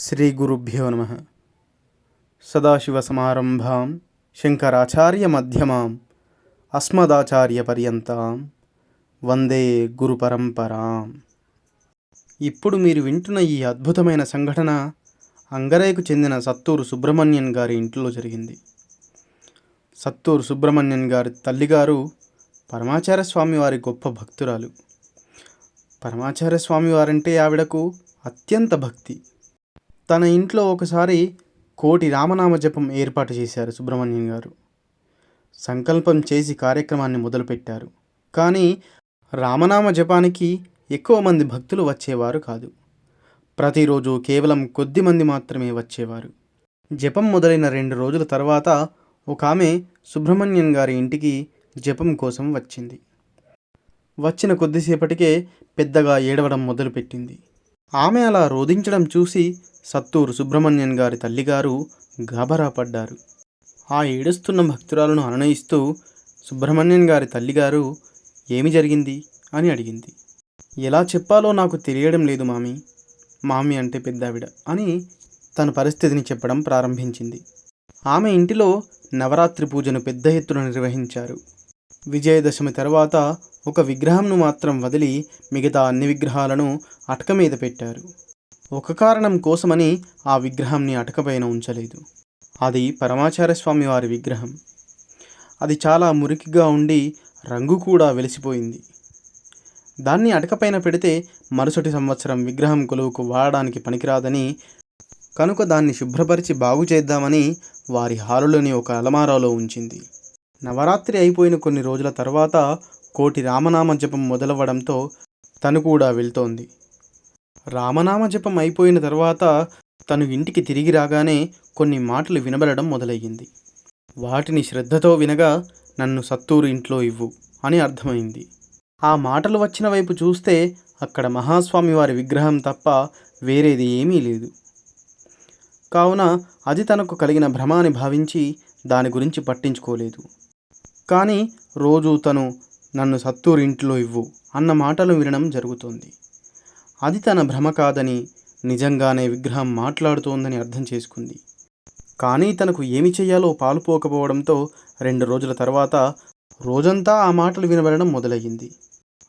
శ్రీగురుభ్యో నమ. సదాశివసమారంభాం శంకరాచార్యమధ్యమాం అస్మదాచార్యపర్యంతాం. వందే గురు పరంపరాం ఇప్పుడు మీరు వింటున్న ఈ అద్భుతమైన సంఘటన అంగరేకు చెందిన సత్తూరు సుబ్రహ్మణ్యన్ గారి ఇంట్లో జరిగింది. సత్తూరు సుబ్రహ్మణ్యన్ గారి తల్లిగారు పరమాచార్య స్వామి వారి గొప్ప భక్తురాలు. పరమాచార్య స్వామి వారంటే ఆవిడకు అత్యంత భక్తి. తన ఇంట్లో ఒకసారి కోటి రామనామ జపం ఏర్పాటు చేశారు సుబ్రహ్మణ్యం గారు. సంకల్పం చేసి కార్యక్రమాన్ని మొదలుపెట్టారు. కానీ రామనామ జపానికి ఎక్కువ మంది భక్తులు వచ్చేవారు కాదు. ప్రతిరోజు కేవలం కొద్ది మంది మాత్రమే వచ్చేవారు. జపం మొదలైన రెండు రోజుల తర్వాత ఒక ఆమె సుబ్రహ్మణ్యం గారి ఇంటికి జపం కోసం వచ్చింది. వచ్చిన కొద్దిసేపటికే పెద్దగా ఏడవడం మొదలుపెట్టింది. ఆమె అలా రోధించడం చూసి సత్తూరు సుబ్రహ్మణ్యన్ గారి తల్లిగారు గాబరా పడ్డారు. ఆ ఏడుస్తున్న భక్తురాలను అనునయిస్తూ సుబ్రహ్మణ్యన్ గారి తల్లిగారు ఏమి జరిగింది? అని అడిగింది. ఎలా చెప్పాలో నాకు తెలియడం లేదు మామీ మామి అంటే పెద్దావిడ అని తన పరిస్థితిని చెప్పడం ప్రారంభించింది. ఆమె ఇంటిలో నవరాత్రి పూజను పెద్ద ఎత్తున నిర్వహించారు. విజయదశమి తర్వాత ఒక విగ్రహంను మాత్రం వదిలి మిగతా అన్ని విగ్రహాలను అటక మీద పెట్టారు. ఒక కారణం కోసమని ఆ విగ్రహాన్ని అటకపైన ఉంచలేదు. అది పరమాచార్య స్వామి వారి విగ్రహం. అది చాలా మురికిగా ఉండి రంగు కూడా వెలిసిపోయింది. దాన్ని అటకపైన పెడితే మరుసటి సంవత్సరం విగ్రహం కొలువుకు వాడడానికి పనికిరాదని కనుక దాన్ని శుభ్రపరిచి బాగు చేద్దామని వారి హాలులోని ఒక అలమారాలో ఉంచింది. నవరాత్రి అయిపోయిన కొన్ని రోజుల తర్వాత కోటి రామనామ జపం మొదలవ్వడంతో తను కూడా వెళ్తోంది. రామనామ జపం అయిపోయిన తర్వాత తను ఇంటికి తిరిగి రాగానే కొన్ని మాటలు వినబడడం మొదలయ్యింది. వాటిని శ్రద్ధతో వినగా నన్ను సత్తూరు ఇంట్లో ఇవ్వు అని అర్థమైంది. ఆ మాటలు వచ్చిన వైపు చూస్తే అక్కడ మహాస్వామి వారి విగ్రహం తప్ప వేరేది ఏమీ లేదు. కావున అది తనకు కలిగిన భ్రమాన్ని భావించి దాని గురించి పట్టించుకోలేదు. కానీ రోజు తను నన్ను సత్తూరు ఇంట్లో ఇవ్వు అన్న మాటలు వినడం జరుగుతోంది. అది తన భ్రమ కాదని నిజంగానే విగ్రహం మాట్లాడుతోందని అర్థం చేసుకుంది. కానీ తనకు ఏమి చేయాలో పాలుపోకపోవడంతో రెండు రోజుల తర్వాత రోజంతా ఆ మాటలు వినబడడం మొదలయ్యింది.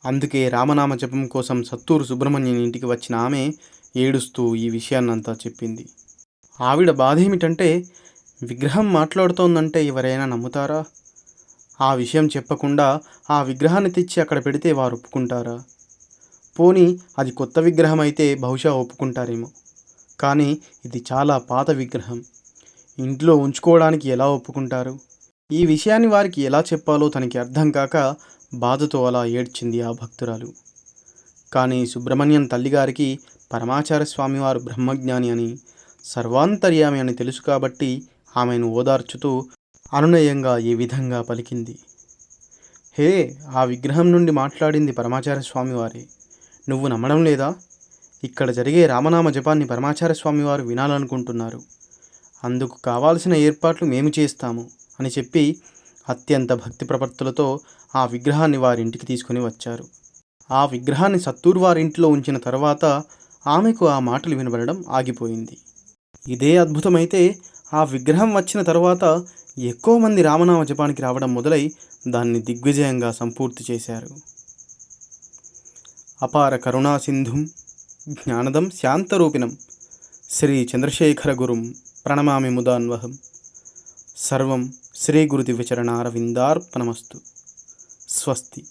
అందుకే రామనామ జపం కోసం సత్తూరు సుబ్రహ్మణ్యం ఇంటికి వచ్చిన ఆమె ఏడుస్తూ ఈ విషయాన్నంతా చెప్పింది. ఆవిడ బాధ ఏమిటంటే విగ్రహం మాట్లాడుతోందంటే ఎవరైనా నమ్ముతారా? ఆ విషయం చెప్పకుండా ఆ విగ్రహాన్ని తెచ్చి అక్కడ పెడితే వారు ఒప్పుకుంటారా? పోనీ అది కొత్త విగ్రహం అయితే బహుశా ఒప్పుకుంటారేమో. కానీ ఇది చాలా పాత విగ్రహం. ఇంట్లో ఉంచుకోవడానికి ఎలా ఒప్పుకుంటారు? ఈ విషయాన్ని వారికి ఎలా చెప్పాలో తనకి అర్థం కాక బాధతో అలా ఏడ్చింది ఆ భక్తురాలు. కానీ సుబ్రహ్మణ్యం తల్లిగారికి పరమాచార్య స్వామివారు బ్రహ్మజ్ఞాని అని సర్వాంతర్యామి అని తెలుసు కాబట్టి ఆమెను ఓదార్చుతూ అనునయంగా ఈ విధంగా పలికింది. హే ఆ విగ్రహం నుండి మాట్లాడింది పరమాచార్య స్వామివారే నువ్వు నమ్మడం లేదా? ఇక్కడ జరిగే రామనామ జపాన్ని పరమాచార్య స్వామివారు వినాలనుకుంటున్నారు. అందుకు కావాల్సిన ఏర్పాట్లు మేము చేస్తాము అని చెప్పి అత్యంత భక్తి ప్రపత్తులతో ఆ విగ్రహాన్ని వారింటికి తీసుకుని వచ్చారు. ఆ విగ్రహాన్ని సత్తూరు వారింట్లో ఉంచిన తర్వాత ఆమెకు ఆ మాటలు వినబడడం ఆగిపోయింది. ఇదే అద్భుతమైతే ఆ విగ్రహం వచ్చిన తర్వాత ఎక్కువ మంది రామనామ జపానికి రావడం మొదలై దాన్ని దిగ్విజయంగా సంపూర్తి చేశారు. అపార కరుణా సింధుం జ్ఞానదం శాంతరూపిణం శ్రీ చంద్రశేఖర గురుం ప్రణమామి ముదాన్వహం. సర్వం శ్రీ గురుదివ్యచరణారవిందార్పణమస్తు స్వస్తి.